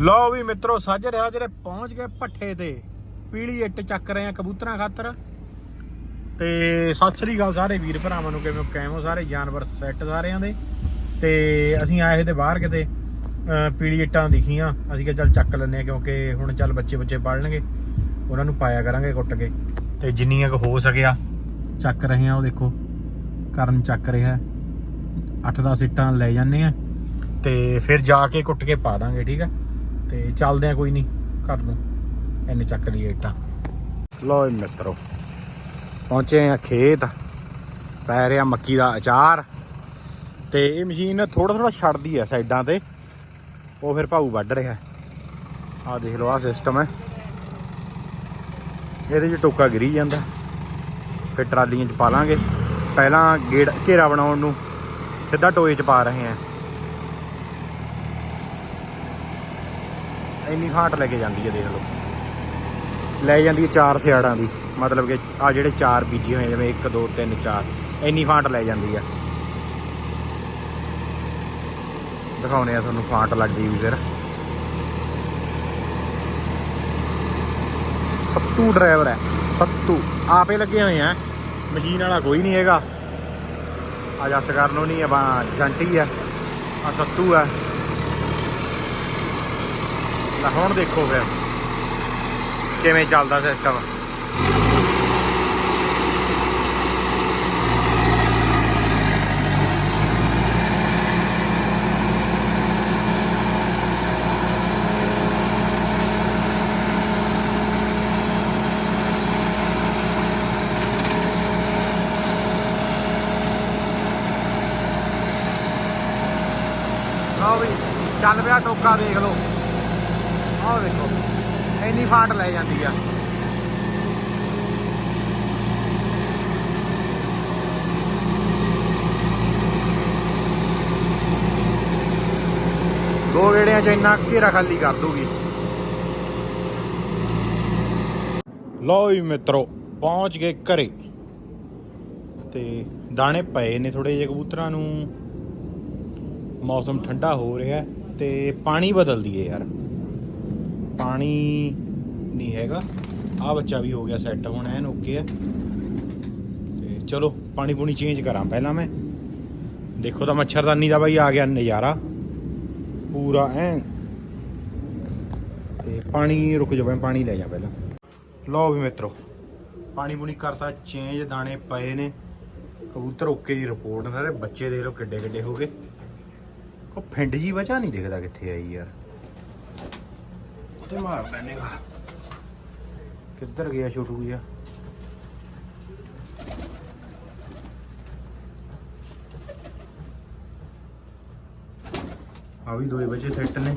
ਲਓ ਵੀ ਮਿੱਤਰੋ ਰਿਹਾ ਜਿਹੜੇ ਪਹੁੰਚ ਗਏ ਭੱਠੇ ਤੇ। ਪੀਲੀ ਇੱਟ ਚੱਕ ਰਹੇ ਆ ਕਬੂਤਰਾਂ ਖਾਤਰ। ਤੇ ਸਤਿ ਸ੍ਰੀ ਅਕਾਲ ਸਾਰੇ ਵੀਰ ਭਰਾਵਾਂ ਨੂੰ, ਕਿਵੇਂ ਕੈਮੋ ਸਾਰੇ? ਜਾਨਵਰ ਸੈੱਟ ਸਾਰਿਆਂ ਦੇ। ਤੇ ਅਸੀਂ ਆਏ ਸੀ ਤੇ ਬਾਹਰ ਕਿਤੇ ਪੀਲੀ ਇੱਟਾਂ ਦਿਖੀਆਂ। ਅਸੀਂ ਕਿਹਾ ਚੱਲ ਚੱਕ ਲੈਂਦੇ ਆ, ਕਿਉਂਕਿ ਹੁਣ ਚੱਲ ਬੱਚੇ ਬੱਚੇ ਪੜ ਉਹਨਾਂ ਨੂੰ ਪਾਇਆ ਕਰਾਂਗੇ ਕੁੱਟ ਕੇ। ਤੇ ਜਿੰਨੀਆਂ ਕੁ ਹੋ ਸਕਿਆ, ਚੱਕ ਰਹੇ ਆ ਉਹ ਦੇਖੋ। ਕਰਨ ਚੱਕ ਰਿਹਾ। 8-10 ਇੱਟਾਂ ਲੈ ਜਾਂਦੇ ਆ। ਤੇ ਫਿਰ ਜਾ ਕੇ ਕੁੱਟ ਕੇ ਪਾ ਦਾਂਗੇ, ਠੀਕ ਆ? ਤੇ ਚੱਲਦੇ ਆ ਕੋਈ ਨਹੀਂ, ਘਰ ਨੂੰ। ਇੰਨੇ ਚੱਕ ਲਈਏ ਇੱਟਾਂ। ਲੋ ਮਿੱਤਰੋ, ਪਹੁੰਚੇ ਆ ਖੇਤ। ਪੈ ਰਿਹਾ ਮੱਕੀ ਦਾ ਅਚਾਰ। ਤੇ ਇਹ ਮਸ਼ੀਨ ਥੋੜਾ ਥੋੜਾ ਛੱਡਦੀ ਆ ਸਾਈਡਾਂ ਤੇ। ਉਹ ਫਿਰ ਭਾਊ ਵੱਢ ਰਿਹਾ। ਆ ਦੇਖ ਲਓ ਆ ਸਿਸਟਮ ਹੈ। ਇਹਦੇ 'ਚ ਟੋਕਾ ਗਿਰੀ ਜਾਂਦਾ। ਫਿਰ ਟਰਾਲੀਆਂ 'ਚ ਪਾ ਲਾਂਗੇ। ਪਹਿਲਾਂ ਗੇੜ ਘੇਰਾ ਬਣਾਉਣ ਨੂੰ ਸਿੱਧਾ ਟੋਏ 'ਚ ਪਾ ਰਹੇ ਆ ਇੰਨੀ ਫਾਂਟ ਲੈ ਕੇ ਜਾਂਦੀ ਹੈ, ਦੇਖ ਲਓ। ਲੈ ਜਾਂਦੀ ਹੈ ਚਾਰ ਸਿਆੜਾਂ ਦੀ, ਮਤਲਬ ਕਿ ਆ ਜਿਹੜੇ ਚਾਰ ਬੀਜੇ ਹੋਏ ਜਿਵੇਂ 1 2 3 4 ਇੰਨੀ ਫਾਂਟ ਲੈ ਜਾਂਦੀ ਆ। ਦਿਖਾਉਣੇ ਆ ਤੁਹਾਨੂੰ ਫਾਂਟ ਲੱਗਦੀ ਵੀ ਫਿਰ। ਸੱਤੂ ਡਰਾਈਵਰ ਹੈ, ਸੱਤੂ, ਆਪੇ ਲੱਗੇ ਹੋਏ ਆ। ਮਸ਼ੀਨ ਵਾਲਾ ਕੋਈ ਨਹੀਂ ਹੈਗਾ। ਆ ਜੱਸ ਕਰਨ ਨਹੀਂ ਆ, ਬਾ ਜੰਟੀ ਆ। ਆ ਸੱਤੂ ਆ। ਤਾਂ ਹੁਣ ਦੇਖੋ ਫਿਰ। ਕਿਵੇਂ ਚੱਲਦਾ ਸਿਸਟਮ ਲਓ ਵੀ, ਚੱਲ ਪਿਆ ਟੋਕਾ, ਦੇਖ ਲਓ। ਆਹ ਦੇਖੋ ਇੰਨੀ ਫਾਂਟ ਲੈ ਜਾਂਦੀ ਆ। ਦੋ ਗੇੜਿਆਂ ਚ ਇੰਨਾ ਘੇਰਾ ਖਾਲੀ ਕਰ ਦੂਗੀ ਲਓ ਵੀ ਮਿੱਤਰੋ, ਪਹੁੰਚ ਗਏ ਘਰੇ। ਤੇ ਦਾਣੇ ਪਏ ਨੇ ਥੋੜੇ ਜਿਹੇ ਕਬੂਤਰਾਂ ਨੂੰ। ਮੌਸਮ ਠੰਡਾ ਹੋ ਰਿਹਾ ਤੇ ਪਾਣੀ ਬਦਲ ਦਈਏ ਯਾਰ। ਪਾਣੀ ਨਹੀਂ ਹੈਗਾ। ਆ ਬੱਚਾ ਵੀ ਹੋ ਗਿਆ ਸੈੱਟ ਹੁਣ ਐਨ ਓਕੇ ਹੈ। ਤੇ ਚਲੋ, ਪਾਣੀ ਪੂਣੀ ਚੇਂਜ ਕਰਾਂ ਪਹਿਲਾਂ ਮੈਂ। ਦੇਖੋ ਤਾਂ ਮੱਛਰਦਾਨੀ ਦਾ ਬਾਈ ਆ ਗਿਆ ਨਜ਼ਾਰਾ। ਪੂਰਾ ਐ। ਤੇ ਪਾਣੀ, ਰੁਕ ਜਾ ਪਾਣੀ ਲੈ ਜਾ ਪਹਿਲਾਂ। ਲਓ ਵੀ ਮਿੱਤਰੋ, ਪਾਣੀ ਪੂਣੀ ਕਰਤਾ ਚੇਂਜ ਦਾਣੇ ਪਏ ਨੇ। ਕਬੂਤਰ ਓਕੇ ਦੀ ਰਿਪੋਰਟ ਸਾਰੇ, ਬੱਚੇ ਦੇਖ ਲਓ ਕਿੱਡੇ ਕਿੱਡੇ ਹੋ ਗਏ। ਉਹ ਫਿੰਡ ਜੀ ਵਜਾ ਨਹੀਂ ਦਿਖਦਾ ਕਿੱਥੇ ਆਈ ਯਾਰ। ਤੇ ਮਾਰ ਲੈਨੇਗਾ ਕਿੱਧਰ ਗਿਆ ਛੋਟੂ ਗਿਆ ਆ ਵੀ ਦੋਏ ਬੱਚੇ ਸੈੱਟ ਨੇ।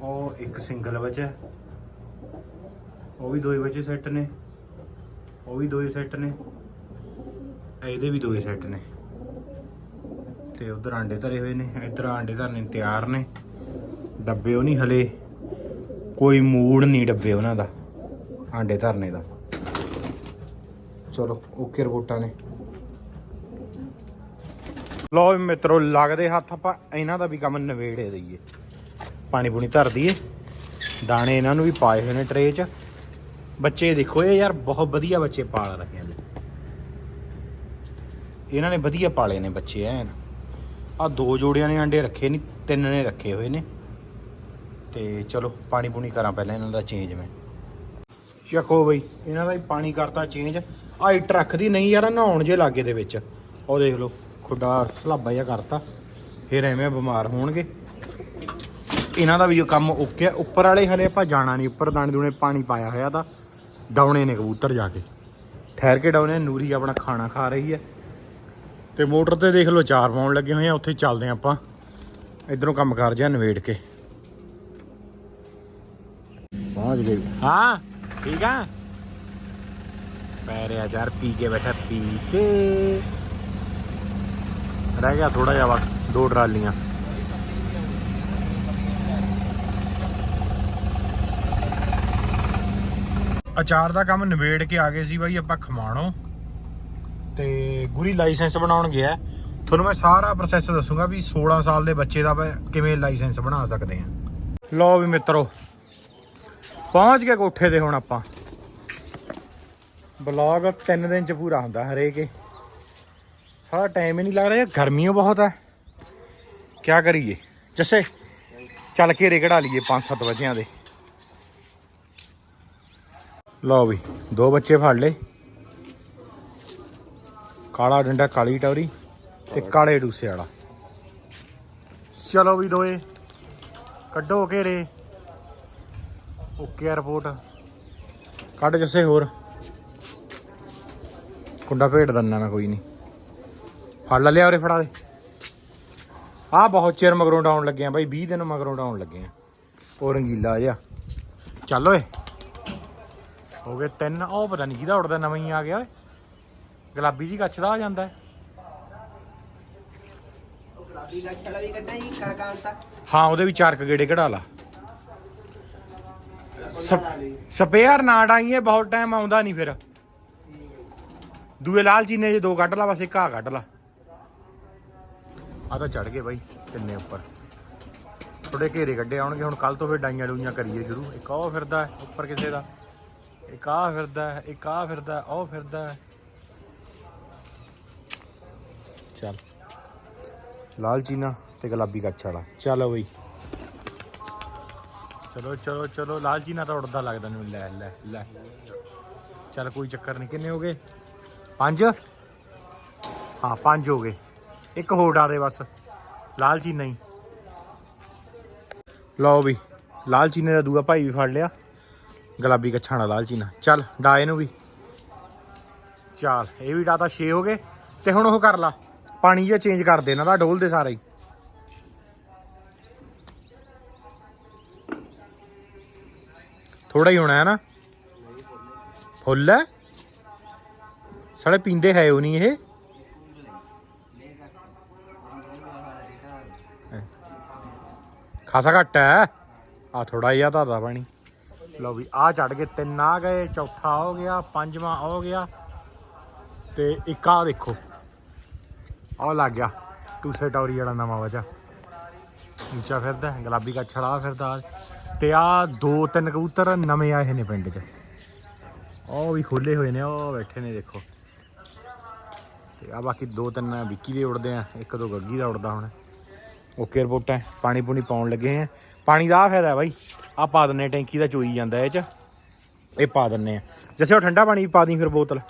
ਉਹ ਇੱਕ ਸਿੰਗਲ ਬੱਚਾ ਉਹ ਵੀ ਦੋਏ ਬੱਚੇ ਸੈੱਟ ਨੇ। ਉਹ ਵੀ ਦੋਏ ਸੈੱਟ ਨੇ। ਇਹਦੇ ਵੀ ਦੋਏ ਸੈੱਟ ਨੇ। ਤੇ ਉਧਰ ਆਂਡੇ ਧਰੇ ਹੋਏ ਨੇ। ਇੱਧਰ ਆਂਡੇ ਧਰਨੇ ਤਿਆਰ ਨੇ। ਡੱਬੇ ਉਹ ਨਹੀਂ ਹਲੇ। ਕੋਈ ਮੂਡ ਨਹੀਂ ਡੱਬੇ ਉਹਨਾਂ ਦਾ। ਆਂਡੇ ਧਰਨੇ ਦਾ। ਚਲੋ ਓਕੇ ਰਿਪੋਰਟਾਂ ਨੇ। ਲੋ ਮਿੱਤਰੋ, ਲੱਗਦੇ ਹੱਥ ਆਪਾਂ, ਇਹਨਾਂ ਦਾ ਵੀ ਕੰਮ ਨਵੇੜੇ ਦਈਏ। ਪਾਣੀ ਪੂਣੀ ਧਰ ਦਈਏ। ਦਾਣੇ ਇਹਨਾਂ ਨੂੰ ਵੀ ਪਾਏ ਹੋਏ ਨੇ ਟਰੇ 'ਚ। ਬੱਚੇ ਦੇਖੋ, ਇਹ ਯਾਰ ਬਹੁਤ ਵਧੀਆ ਬੱਚੇ ਪਾਲ ਰਹੇ ਨੇ। ਇਹਨਾਂ ਨੇ ਵਧੀਆ ਪਾਲੇ ਨੇ ਬੱਚੇ, ਐਨ। ਆ ਦੋ ਜੋੜਿਆਂ ਨੇ ਅੰਡੇ ਰੱਖੇ ਨਹੀਂ ਤਿੰਨ ਨੇ ਰੱਖੇ ਹੋਏ ਨੇ। ਤੇ ਚਲੋ, ਪਾਣੀ ਪੂਣੀ ਕਰਾਂ ਪਹਿਲਾਂ ਇਹਨਾਂ ਦਾ ਚੇਂਜ ਮੈਂ। ਚੱਕੋ ਬਈ, ਇਹਨਾਂ ਦਾ ਵੀ ਪਾਣੀ ਕਰਤਾ ਚੇਂਜ ਆ ਇੱਟ ਰੱਖਦੀ ਨਹੀਂ ਯਾਰ, ਨਹਾਉਣ ਜੇ ਲਾਗੇ ਦੇ ਵਿੱਚ। ਉਹ ਦੇਖ ਲਓ, ਖੁੱਡਾ ਸਲਾਬਾ ਜਿਹਾ ਕਰਤਾ। ਫਿਰ ਐਵੇਂ ਬਿਮਾਰ ਹੋਣਗੇ। ਇਹਨਾਂ ਦਾ ਵੀ ਕੰਮ ਓਕੇ ਆ। ਉੱਪਰ ਵਾਲੇ ਹਲੇ ਆਪਾਂ ਜਾਣਾ ਨਹੀਂ। ਉੱਪਰ ਦਾਣੇ ਦੂਣੇ ਪਾਣੀ ਪਾਇਆ ਹੋਇਆ ਤਾਂ ਡਾਉਣੇ ਨੇ ਕਬੂਤਰ ਜਾ ਕੇ। ਠਹਿਰ ਕੇ ਡਾਉਣੇ, ਨੂਰੀ ਆਪਣਾ ਖਾਣਾ ਖਾ ਰਹੀ ਹੈ। ਤੇ ਮੋਟਰ ਤੇ ਦੇਖ ਲਓ, ਚਾਰ ਪਾਉਣ ਲੱਗੇ ਹੋਏ ਆ। ਉੱਥੇ ਚੱਲਦੇ ਆ ਆਪਾਂ। ਇਧਰੋਂ ਕੰਮ ਕਰ ਜਿਆ ਨਵੇੜ ਕੇ। ਪਹੁੰਚ ਗਏ। ਹਾਂ। ਠੀਕ ਆ? ਪੈ ਰਿਹਾ ਯਾਰ ਪੀ ਕੇ ਬੈਠਾ, ਪੀ ਕੇ। ਰਹਿ ਗਿਆ ਥੋੜਾ ਜਿਹਾ ਵਕਤ, ਦੋ ਅਚਾਰ ਦਾ ਕੰਮ ਨਿਬੇੜ ਕੇ ਆ ਗਏ ਸੀ ਬਾਈ, ਆਪਾਂ ਖਮਾਣੋ। ਤੇ ਗੁਰੀ ਲਾਇਸੈਂਸ ਬਣਾਉਣ ਗਿਆ। ਤੁਹਾਨੂੰ ਮੈਂ ਸਾਰਾ ਪ੍ਰੋਸੈਸ ਦੱਸੂਗਾ ਵੀ 16 ਸਾਲ ਦੇ ਬੱਚੇ ਦਾ ਕਿਵੇਂ ਲਾਇਸੈਂਸ ਬਣਾ ਸਕਦੇ ਆ ਲਓ ਵੀ ਮਿੱਤਰੋ ਪਹੁੰਚ ਗਏ ਕੋਠੇ ਤੇ ਹੁਣ ਆਪਾਂ। ਬਲੌਗ 3 ਦਿਨ ਚ ਪੂਰਾ ਹੁੰਦਾ ਹਰੇਕ। ਹੀ ਸਾਰਾ ਟਾਈਮ ਹੀ ਨਹੀਂ ਲੱਗ ਰਿਹਾ ਯਾਰ, ਗਰਮੀਓ ਬਹੁਤ ਹੈ। ਕੀ ਕਰੀਏ? ਜੱਸੇ, ਚੱਲ ਕੇ ਰੇਗੜਾ ਲਈਏ 5-7 ਵਜਿਆਂ ਦੇ। ਲਓ ਵੀ, ਦੋ ਬੱਚੇ ਫੜ ਲਏ। ਕਾਲਾ ਡੰਡਾ, ਕਾਲੀ ਟੌਰੀ ਤੇ ਕਾਲੇ ਡੂਸੇ ਵਾਲਾ। ਚਲੋ ਵੀ ਦੋਏ, ਕੱਢੋ ਘੇਰੇ। Okay report. ਕੱਢ ਜੱਸੇ ਹੋਰ। ਕੁੰਡਾ ਭੇਟ ਦਿੰਨਾ ਮੈਂ ਕੋਈ ਨਹੀਂ। ਫੜ ਲਿਆ ਉਰੇ ਫੜਾ ਦੇ। ਆ ਬਹੁਤ ਚਿਰ ਮਗਰੋਂ ਡਾਉਣ ਲੱਗੇ ਆ ਬਾਈ 20 ਦਿਨ ਮਗਰੋਂ ਡਾਉਣ ਲੱਗੇ ਆ। ਉਹ ਰੰਗੀਲਾ ਜਿਹਾ। ਚੱਲ ਓਏ। ਹੋ ਗਏ ਤਿੰਨ ਉਹ ਪਤਾ ਨਹੀਂ ਕਿਹਦਾ ਉੜਦਾ ਨਵਾਂ ਹੀ ਆ ਗਿਆ ਓਏ। ਗੁਲਾਬੀ ਜੀ ਕੱਛ ਦਾ ਆ ਜਾਂਦਾ। ਹੈ। ਉਹ ਗੁਲਾਬੀ ਵਾਲਾ ਵੀ ਕੱਢਣਾ ਜੀ ਕੜਕਾਂ ਤੱਕ ਹਾਂ ਉਹਦੇ ਵੀ ਚਾਰ ਕੁ ਗੇੜੇ ਕਢਾ ਲਾ। ਸਪੇਅਰ ਨਾ ਡਾਈਏ, ਬਹੁਤ ਟਾਈਮ ਆਉਂਦਾ ਨਹੀਂ ਫਿਰ। ਦੂਏ ਲਾਲ ਚੀਨੇ ਜੇ ਦੋ ਕੱਢ ਲਾ, ਬਸ ਇੱਕ ਆ ਕੱਢ ਲਾ। ਆ ਤਾਂ ਚੜ ਗਏ ਬਾਈ, ਤਿੰਨੇ ਉੱਪਰ। ਥੋੜੇ ਘੇਰੇ ਕੱਢੇ ਆਉਣਗੇ, ਹੁਣ ਕੱਲ ਤੋਂ ਫਿਰ ਡਾਈਆਂ ਡੂਈਆਂ ਕਰੀਏ ਸ਼ੁਰੂ। ਇੱਕ ਉਹ ਫਿਰਦਾ ਉੱਪਰ ਕਿਸੇ ਦਾ, ਇੱਕ ਆ ਫਿਰਦਾ ਇੱਕ ਆ ਫਿਰਦਾ ਉਹ ਫਿਰਦਾ ਚੱਲ। ਲਾਲ ਚੀਨਾ ਤੇ ਗੁਲਾਬੀ ਕੱਛ ਵਾਲਾ। ਚਲੋ ਬਈ। ਚਲੋ ਚਲੋ ਚਲੋ, ਲਾਲ ਜੀ ਤਾਂ ਉੜਦਾ ਲੱਗਦਾ ਮੈਨੂੰ, ਲੈ ਲੈ ਲੈ। ਚੱਲ ਕੋਈ ਚੱਕਰ ਨਹੀਂ ਕਿੰਨੇ ਹੋ ਗਏ? ਪੰਜ? ਹਾਂ, ਪੰਜ ਹੋ ਗਏ। ਇੱਕ ਹੋਰ ਡਾ ਦੇ ਬਸ। ਲਾਲ ਚੀਨਾ ਹੀ ਲਓ ਵੀ, ਲਾਲ ਚੀਨੇ ਦਾ ਦੂਆ ਭਾਈ ਵੀ ਫੜ ਲਿਆ। ਗੁਲਾਬੀ ਕੱਛਾਂ ਵਾਲਾ ਲਾਲ ਚੱਲ, ਡਾ ਇਹਨੂੰ ਵੀ। ਚੱਲ, ਇਹ ਵੀ ਡਾਤਾ 6 ਹੋ ਗਏ। ਤੇ ਹੁਣ ਉਹ ਕਰ ਲਾ। ਪਾਣੀ ਜਿਹਾ ਚੇਂਜ ਕਰ ਦੇ ਇਹਨਾਂ ਦਾ ਡੋਲ ਦੇ ਸਾਰਾ ਹੀ। ਥੋੜਾ ਹੀ ਹੋਣਾ ਹੈ ਨਾ? ਫੁੱਲ ਹੈ? ਸਾਲੇ ਪੀਂਦੇ ਹੈ ਉਹ ਨਹੀਂ ਇਹ? ਖਾਸਾ ਘੱਟ ਹੈ। ਆ ਥੋੜਾ ਜਿਹਾ ਤਾਂ ਦਾ ਪਾਣੀ। ਲਓ ਵੀ ਆ ਚੜ ਗਏ ਤਿੰਨ ਆ ਗਏ, ਚੌਥਾ ਹੋ ਗਿਆ, ਪੰਜਵਾਂ ਹੋ ਗਿਆ। ਤੇ ਇੱਕ ਆ ਦੇਖੋ। ਆ ਲੱਗ ਗਿਆ। ਟੂਸੇ ਟੌਰੀ ਵਾਲਾ ਨਵਾਂ ਵਜਾ। ਉੱਚਾ ਫਿਰਦਾ, ਗੁਲਾਬੀ ਕੱਛੜਾ ਫਿਰਦਾ। ਤੇ ਆ ਦੋ ਤਿੰਨ ਕਬੂਤਰ ਨਵੇਂ ਆਏ ਨੇ ਪਿੰਡ 'ਚ। ਉਹ ਵੀ ਖੋਲੇ ਹੋਏ ਨੇ, ਉਹ ਬੈਠੇ ਨੇ ਦੇਖੋ। ਤੇ ਆ ਬਾਕੀ ਦੋ ਤਿੰਨ ਵਿੱਕੀ ਦੇ ਉੜਦੇ ਆ, ਇੱਕ ਦੋ ਗੱਗੀ ਦਾ ਉੜਦਾ ਹੁਣ। ਓਕੇ ਰਿਪੋਰਟਾਂ, ਪਾਣੀ ਪੂਣੀ ਪਾਉਣ ਲੱਗੇ ਆ। ਪਾਣੀ ਦਾ ਆ ਫਾਇਦਾ ਬਾਈ ਆ ਪਾ ਦਿੰਨੇ ਟੈਂਕੀ ਦਾ ਚੋਈ ਜਾਂਦਾ ਇਹ 'ਚ। ਇਹ ਪਾ ਦਿੰਨੇ ਆ। ਜਿਵੇਂ ਉਹ ਠੰਡਾ ਪਾਣੀ ਪਾ ਦੀ ਫਿਰ ਬੋਤਲ।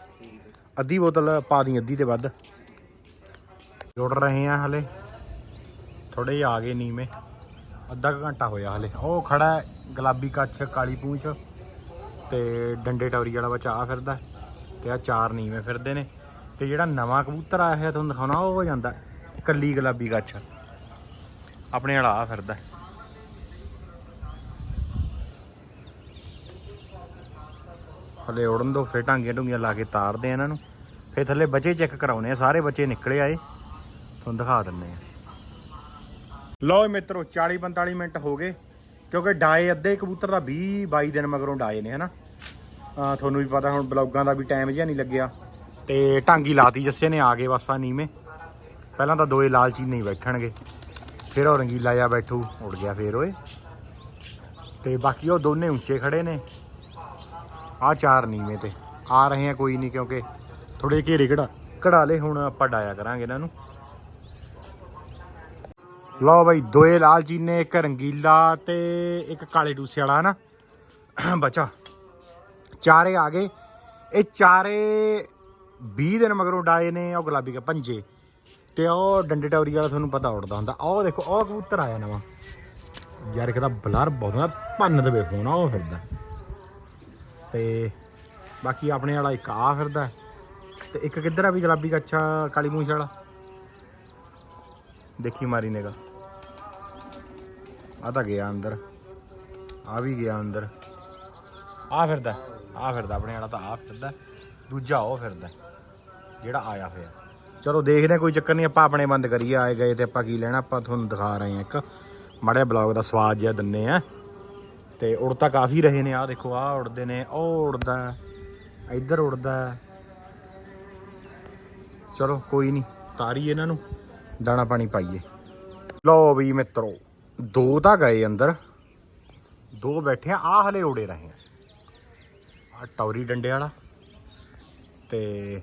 ਅੱਧੀ ਬੋਤਲ ਪਾ ਦੀ, ਅੱਧੀ ਤੇ ਵੱਧ। ਜੋੜ ਰਹੇ ਆ ਹਲੇ। ਥੋੜੇ ਜਿਹੇ ਆ ਗਏ ਨੀਵੇਂ। ਅੱਧਾ ਕੁ ਘੰਟਾ ਹੋਇਆ ਹਲੇ। ਉਹ ਖੜਾ ਹੈ ਗੁਲਾਬੀ ਕੱਛ ਕਾਲੀ ਪੂੰਛ ਤੇ ਡੰਡੇ ਟੌਰੀ ਵਾਲਾ ਬੱਚਾ ਆ ਫਿਰਦਾ ਹੈ, ਤੇ ਆ ਚਾਰ ਨੀਵੇਂ ਫਿਰਦੇ ਨੇ ਤੇ ਜਿਹੜਾ ਨਵਾਂ ਕਬੂਤਰ ਆਇਆ ਹੋਇਆ ਤੁਹਾਨੂੰ ਦਿਖਾਉਣਾ ਉਹ ਹੋ ਜਾਂਦਾ ਹੈ, ਕੱਲੀ ਗੁਲਾਬੀ ਕੱਛ। ਆਪਣੇ ਵਾਲਾ ਆ ਫਿਰਦਾ ਹਲੇ ਉੜਨ ਦੋ ਫੇਰ ਟਾਂਗੀਆਂ ਟੁੰਗੀਆਂ ਲਾ ਕੇ ਤਾਰਦੇ ਆ ਇਹਨਾਂ ਨੂੰ। ਫੇਰ ਥੱਲੇ ਬੱਚੇ ਚੈੱਕ ਕਰਾਉਣੇ ਆ ਸਾਰੇ ਬੱਚੇ ਨਿਕਲੇ ਆਏ। ਤੁਹਾਨੂੰ ਦਿਖਾ ਦਿੰਨੇ ਆ। ਲਓ ਜੀ ਮਿੱਤਰੋ 40 45 ਮਿੰਟ ਹੋ ਗਏ, ਕਿਉਂਕਿ ਡਾਏ ਅੱਧੇ ਕਬੂਤਰ ਦਾ 20 22 ਦਿਨ ਮਗਰੋਂ ਡਾਏ ਨੇ, ਹਨਾ? ਅਹ ਤੁਹਾਨੂੰ ਵੀ ਪਤਾ, ਹੁਣ ਬਲੌਗਾਂ ਦਾ ਵੀ ਟਾਈਮ ਜਿਹਾ ਨਹੀਂ ਲੱਗਿਆ। ਤੇ ਟਾਂਗੀ ਲਾਤੀ ਜੱਸੇ ਨੇ, ਆ ਗਏ ਬਸ ਆ ਨੀਵੇਂ। ਪਹਿਲਾਂ ਤਾਂ ਦੋਏ ਲਾਲਚੀ ਨਹੀਂ ਬੈਠਣਗੇ। ਫਿਰ ਉਹ ਰੰਗੀਲਾ ਜਾ ਬੈਠੂ, ਉੜ ਗਿਆ ਫੇਰ, ਓਏ। ਤੇ ਬਾਕੀ ਉਹ ਦੋਨੇ ਉੱਚੇ ਖੜੇ ਨੇ। ਆ ਚਾਰ ਨੀਵੇਂ ਤੇ। ਆ ਰਹੇ ਆ ਕੋਈ ਨਹੀਂ, ਕਿਉਂਕਿ ਥੋੜੇ ਘੇਰੇ ਕਢਾ ਕਢਾ ਲੇ ਹੁਣ ਆਪਾਂ ਡਾਇਆ ਕਰਾਂਗੇ ਇਹਨਾਂ ਨੂੰ। ਲਓ ਬਾਈ, ਦੋਏ ਲਾਲ ਚੀਨੇ ਇੱਕ ਰੰਗੀਲਾ ਤੇ ਇੱਕ ਕਾਲੇ ਡੂਸੇ ਵਾਲਾ ਨਾ ਬਚਾ, ਚਾਰੇ ਆ ਗਏ। ਇਹ ਚਾਰੇ 20 ਦਿਨ ਮਗਰੋਂ ਡਾਏ ਨੇ, ਉਹ ਗੁਲਾਬੀ ਕੇ ਪੰਜੇ। ਤੇ ਉਹ ਡੰਡੇ ਟੌਰੀ ਵਾਲਾ ਤੁਹਾਨੂੰ ਪਤਾ ਉੜਦਾ ਹੁੰਦਾ। ਉਹ ਦੇਖੋ ਉਹ ਕਬੂਤਰ ਆਇਆ ਨਵਾਂ। ਯਾਰ, ਇੱਕ ਤਾਂ ਬਲਰ ਬਹੁਤ ਨਾ ਭੰਨ ਦੇਵੇ ਫੋਨ ਉਹ ਫਿਰਦਾ। ਤੇ ਬਾਕੀ ਆਪਣੇ ਵਾਲਾ ਇੱਕ ਆ ਫਿਰਦਾ। ਤੇ ਇੱਕ ਕਿੱਧਰ ਆ ਵੀ ਗੁਲਾਬੀ ਕੱਛਾ ਕਾਲੀ ਮੂੰਛ ਵਾਲਾ? ਦੇਖੀ ਮਾਰੀ ਨੇਗਾ ਆ ਤਾਂ ਗਿਆ ਅੰਦਰ। ਆ ਵੀ ਗਿਆ ਅੰਦਰ। ਆ ਫਿਰਦਾ ਆ ਫਿਰਦਾ ਆਪਣੇ ਵਾਲਾ ਤਾਂ ਆ ਫਿਰਦਾ। ਦੂਜਾ ਉਹ ਫਿਰਦਾ ਜਿਹੜਾ ਆਇਆ ਹੋਇਆ। ਚਲੋ ਦੇਖਦੇ ਹਾਂ, ਕੋਈ ਚੱਕਰ ਨਹੀਂ ਆਪਾਂ ਆਪਣੇ ਬੰਦ ਕਰੀਏ। ਆਏ ਗਏ ਤੇ ਆਪਾਂ ਕੀ ਲੈਣਾ ਆਪਾਂ ਤੁਹਾਨੂੰ ਦਿਖਾ ਰਹੇ ਹਾਂ ਇੱਕ। ਮਾੜੇ ਬਲੌਗ ਦਾ ਸਵਾਦ ਜਿਹਾ ਦਿੰਨੇ ਆ ਤੇ ਉੜ ਤਾਂ ਕਾਫੀ ਰਹੇ ਨੇ ਆ ਦੇਖੋ ਆ ਉੜਦੇ ਨੇ ਉਹ ਉੜਦਾ ਇੱਧਰ ਉੜਦਾ ਚਲੋ ਕੋਈ ਨਹੀਂ ਤਾਰੀ ਇਹਨਾਂ ਨੂੰ ਦਾਣਾ ਪਾਣੀ ਪਾਈਏ। ਲਓ ਵੀ ਮਿੱਤਰੋ। ਦੋ ਤਾਂ ਗਏ ਅੰਦਰ। ਦੋ ਬੈਠੇ ਆ ਆ ਹਲੇ ਉੜੇ ਰਹੇ ਆ। ਆ ਟੌਰੀ ਡੰਡੇ ਵਾਲਾ ਤੇ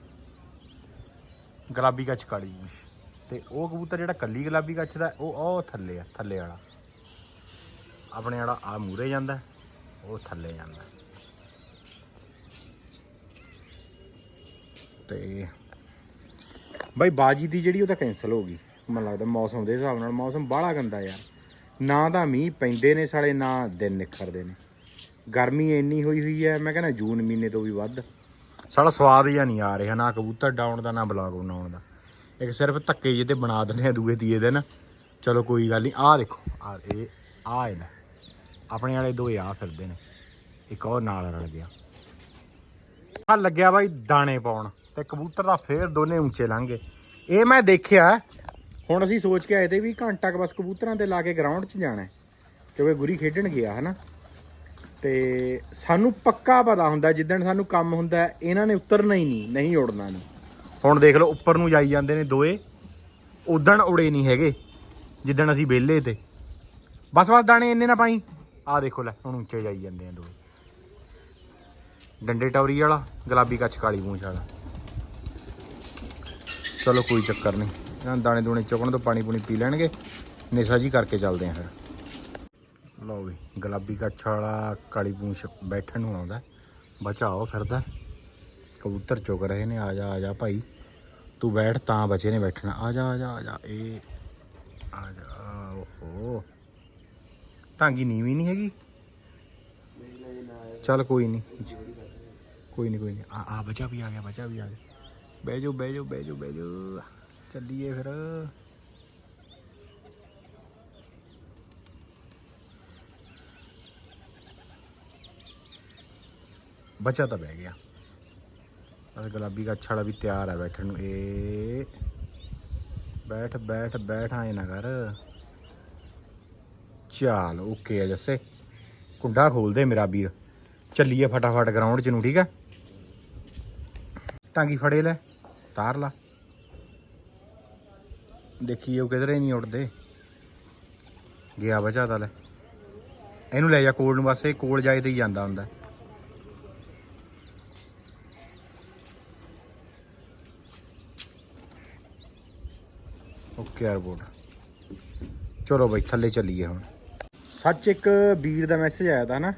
ਗੁਲਾਬੀ ਕੱਚ ਕਾਲੀ ਮੂਛ ਤੇ ਉਹ ਕਬੂਤਰ ਜਿਹੜਾ ਕੱਲੀ ਗੁਲਾਬੀ ਕੱਛ ਦਾ, ਉਹ ਉਹ ਥੱਲੇ ਆ, ਥੱਲੇ ਵਾਲਾ। ਆਪਣੇ ਵਾਲਾ ਆ ਮੂਰੇ ਜਾਂਦਾ, ਉਹ ਥੱਲੇ ਜਾਂਦਾ। ਤੇ ਬਾਈ ਬਾਜੀ ਦੀ ਜਿਹੜੀ ਉਹ ਤਾਂ ਕੈਨਸਲ ਹੋ ਗਈ। ਮੈਨੂੰ ਲੱਗਦਾ ਮੌਸਮ ਦੇ ਹਿਸਾਬ ਨਾਲ ਮੌਸਮ ਬਾਹਲਾ ਗੰਦਾ ਯਾਰ। ਨਾ ਤਾਂ ਮੀਂਹ ਪੈਂਦੇ ਨੇ ਸਾਲੇ, ਨਾ ਦਿਨ ਨਿਖਰਦੇ ਨੇ। ਗਰਮੀ ਇੰਨੀ ਹੋਈ ਹੋਈ ਹੈ, ਮੈਂ ਕਹਿੰਦਾ ਜੂਨ ਮਹੀਨੇ ਤੋਂ ਵੀ ਵੱਧ। ਸਾਲਾ ਸਵਾਦ ਜਿਹਾ ਨਹੀਂ ਆ ਰਿਹਾ, ਨਾ ਕਬੂਤਰ ਡਾਉਣ ਦਾ, ਨਾ ਬਲੌਗ ਬਣਾਉਣ ਦਾ। ਇੱਕ ਸਿਰਫ ਧੱਕੇ ਜਿਹੇ ਤੇ ਬਣਾ ਦਿੰਦੇ ਆ ਦੂਏ ਤੀਏ ਦਿਨ। ਚਲੋ ਕੋਈ ਗੱਲ ਨਹੀਂ, ਆਹ ਦੇਖੋ ਆ ਇਹ ਆ ਇਹਦਾ। ਆਪਣੇ ਵਾਲੇ ਦੋ ਆ ਫਿਰਦੇ ਨੇ। ਇੱਕ ਉਹ ਨਾਲ ਰਲ ਗਿਆ। ਆ ਲੱਗਿਆ ਬਾਈ ਦਾਣੇ ਪਾਉਣ ਤੇ ਕਬੂਤਰ ਦਾ ਫੇਰ ਦੋਨੇ ਉੱਚੇ ਲੰਘੇ ਇਹ ਮੈਂ ਦੇਖਿਆ ਹੁਣ ਅਸੀਂ ਸੋਚ ਕੇ ਆਏ ਤੇ ਵੀ ਘੰਟਾ ਕੁ ਬਸ ਕਬੂਤਰਾਂ ਤੇ ਲਾ ਕੇ ਗਰਾਊਂਡ 'ਚ ਜਾਣਾ ਕਿਉਂਕਿ ਗੁਰੀ ਖੇਡਣ ਗਿਆ, ਹਨਾ? ਤੇ ਸਾਨੂੰ ਪੱਕਾ ਪਤਾ ਹੁੰਦਾ, ਜਿੱਦਣ ਸਾਨੂੰ ਕੰਮ ਹੁੰਦਾ, ਇਹਨਾਂ ਨੇ ਉਤਰਨਾ ਹੀ ਨਹੀਂ ਨਹੀਂ ਉੜਨਾ ਨਹੀਂ। ਹੁਣ ਦੇਖ ਲਓ, ਉੱਪਰ ਨੂੰ ਜਾਈ ਜਾਂਦੇ ਨੇ ਦੋਏ, ਉਦਣ ਉੜੇ ਨਹੀਂ ਹੈਗੇ, ਜਿੱਦਣ ਅਸੀਂ ਵਿਹਲੇ ਤੇ। ਬਸ ਬਸ, ਦਾਣੇ ਇੰਨੇ ਨਾ ਪਾਈ। ਆਹ ਦੇਖੋ, ਲੈ, ਹੁਣ ਉੱਚੇ ਜਾਈ ਜਾਂਦੇ ਆ ਦੋਏ। ਡੰਡੇ ਟੌਰੀ ਵਾਲਾ, ਗੁਲਾਬੀ ਕੱਚ ਕਾਲੀ ਪੂੰਛ ਵਾਲਾ। ਚਲੋ, ਕੋਈ ਚੱਕਰ ਨਹੀਂ। ਇਹਨਾਂ ਦਾਣੇ ਦੂਣੇ ਚੁਗਣ ਤੋਂ ਪਾਣੀ ਪੂਣੀ ਪੀ ਲੈਣਗੇ। ਨੇਸਾ ਜੀ ਕਰਕੇ ਚੱਲਦੇ ਆ ਫਿਰ। ਲਓ ਵੀ, ਗੁਲਾਬੀ ਕੱਛ ਵਾਲਾ ਕਾਲੀ ਪੂੰਛ ਬੈਠਣ ਨੂੰ ਆਉਂਦਾ। ਬਚਾਓ ਫਿਰਦਾ। ਕਬੂਤਰ ਚੁਗ ਰਹੇ ਨੇ, ਆ ਜਾ ਆ ਜਾ ਭਾਈ। ਤੂੰ ਬੈਠ, ਤਾਂ ਬਚੇ ਨੇ ਬੈਠਣਾ। ਆ ਜਾ ਆ ਜਾ ਆ ਜਾ ਇਹ ਆ ਜਾ, ਓਹੋ। ਟਾਂਗੀ ਨੀਵੀਂ ਨਹੀਂ ਹੈਗੀ। ਚੱਲ ਕੋਈ ਨਹੀਂ। ਕੋਈ ਨਹੀਂ ਕੋਈ ਨਹੀਂ। ਆ ਆ, ਬਚਾ ਵੀ ਆ ਗਿਆ, ਬਚਾ ਵੀ ਆ ਗਿਆ। ਬਹਿ ਜਾਓ ਬਹਿ ਜਾਓ ਬਹਿ ਜਾਓ ਬਹਿ ਜਾਓ। ਚੱਲੀਏ ਫਿਰ। ਬਚਾ ਤਾਂ ਬਹਿ ਗਿਆ। ਅਰੇ ਗੁਲਾਬੀ ਕੱਛ ਵਾਲਾ ਵੀ ਤਿਆਰ ਹੈ ਬੈਠਣ ਨੂੰ। ਏ, ਬੈਠ ਬੈਠ ਬੈਠ ਆਏ ਨਾ ਕਰ। ਚਾਲ, ਓਕੇ ਆ ਜੱਸੇ। ਕੁੰਡਾ ਖੋਲ ਦੇ ਮੇਰਾ ਵੀਰ। ਚੱਲੀਏ ਫਟਾਫਟ ਗਰਾਊਂਡ 'ਚ ਨੂੰ, ਠੀਕ ਹੈ ਟਾਂਗੀ ਫੜੇ ਲੈ, ਤਾਰ ਲਾ। ਦੇਖੀਏ ਉਹ ਕਿਧਰੇ ਨਹੀਂ ਉੱਡਦੇ। ਗਿਆ ਬਚਾ ਤਾਂ ਲੈ। ਇਹਨੂੰ ਲੈ ਜਾ ਕੋਲ ਨੂੰ, ਬਸ ਇਹ ਕੋਲ ਜਾਏ ਤੇ ਹੀ ਜਾਂਦਾ ਹੁੰਦਾ। ਓਕੇ 에어ਪੋਰਟ ਚਲੋ ਬਈ, ਥੱਲੇ ਚੱਲੀਏ ਹੁਣ। ਸੱਚ ਇੱਕ ਵੀਰ ਦਾ ਮੈਸੇਜ ਆਇਆ ਤਾਂ ਨਾ,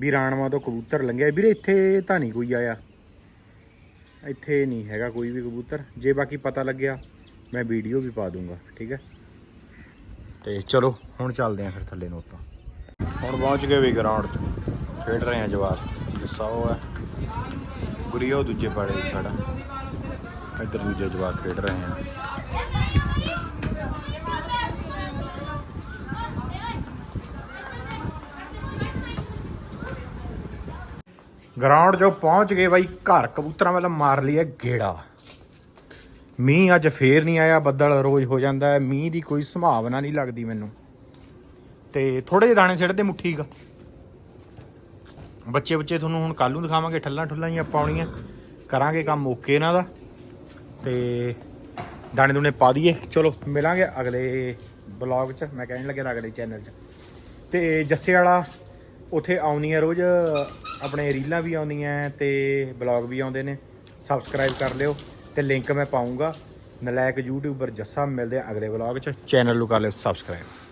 ਵੀ ਰਾਣਵਾ ਤੋਂ ਕਬੂਤਰ ਲੰਘਿਆ। ਵੀਰੇ, ਇੱਥੇ ਤਾਂ ਨਹੀਂ ਕੋਈ ਆਇਆ। ਇੱਥੇ ਨਹੀਂ ਹੈਗਾ ਕੋਈ ਵੀ ਕਬੂਤਰ। ਜੇ ਬਾਕੀ ਪਤਾ ਲੱਗਿਆ ਮੈਂ ਵੀਡੀਓ ਵੀ ਪਾ ਦੂੰਗਾ, ਠੀਕ ਹੈ? ਤੇ ਚਲੋ, ਹੁਣ ਚੱਲਦੇ ਆਂ ਫਿਰ ਥੱਲੇ ਨੂੰ ਆਪਾਂ ਹੁਣ ਪਹੁੰਚ ਗਏ ਵੀ ਗਰਾਊਂਡ 'ਚ ਖੇਡ ਰਹੇ ਆ ਜਵਾਕ ਜਿਸਾ ਉਹ ਹੈ। ਗੁਰੀਓ ਦੂਜੇ ਪਾੜੇ ਖੜਾ। ਇੱਧਰ ਦੂਜੇ ਜਵਾਕ ਖੇਡ ਰਹੇ ਆ ਗਰਾਊਂਡ 'ਚੋਂ ਪਹੁੰਚ ਗਏ ਬਾਈ। ਘਰ ਕਬੂਤਰਾਂ ਵੱਲ ਮਾਰ ਲਿਆ ਗੇੜਾ। ਮੀਂਹ ਅੱਜ ਫੇਰ ਨਹੀਂ ਆਇਆ, ਬੱਦਲ ਰੋਜ਼ ਹੋ ਜਾਂਦਾ ਹੈ, ਮੀਂਹ ਦੀ ਕੋਈ ਸੰਭਾਵਨਾ ਨਹੀਂ ਲੱਗਦੀ ਮੈਨੂੰ। ਤੇ ਥੋੜੇ ਜਿਹੇ ਦਾਣੇ ਸਿੱਟਦੇ ਮੁੱਠੀ ਕ। ਬੱਚੇ ਬੱਚੇ ਤੁਹਾਨੂੰ ਹੁਣ ਕੱਲ ਨੂੰ ਦਿਖਾਵਾਂਗੇ, ਠੱਲਾਂ ਠੁੱਲਾਂ ਹੀ ਪਾਉਣੀਆਂ। ਕਰਾਂਗੇ ਕੰਮ ਓਕੇ ਇਹਨਾਂ ਦਾ। ਤੇ ਦਾਣੇ ਦੂਣੇ ਪਾ ਦਈਏ। ਚਲੋ, ਮਿਲਾਂਗੇ ਅਗਲੇ ਬਲੌਗ 'ਚ। ਮੈਂ ਕਹਿਣ ਲੱਗਿਆ ਅਗਲੇ ਚੈਨਲ 'ਚ। ਤੇ ਜੱਸੇ ਵਾਲਾ, ਉਥੇ ਆਉਂਦੀਆਂ ਰੋਜ਼। ਆਪਣੇ ਰੀਲਾਂ ਵੀ ਆਉਂਦੀਆਂ ਤੇ ਬਲੌਗ ਵੀ ਆਉਂਦੇ ਨੇ। ਸਬਸਕ੍ਰਾਈਬ ਕਰ ਲਿਓ। ਤੇ ਲਿੰਕ ਮੈਂ ਪਾਉਂਗਾ। ਨਲਾਇਕ ਯੂਟਿਊਬਰ ਜੱਸਾ ਮਿਲਦੇ ਆ ਅਗਲੇ ਬਲੌਗ 'ਚ। ਚੈਨਲ ਨੂੰ ਕਰ ਲਿਓ ਸਬਸਕ੍ਰਾਈਬ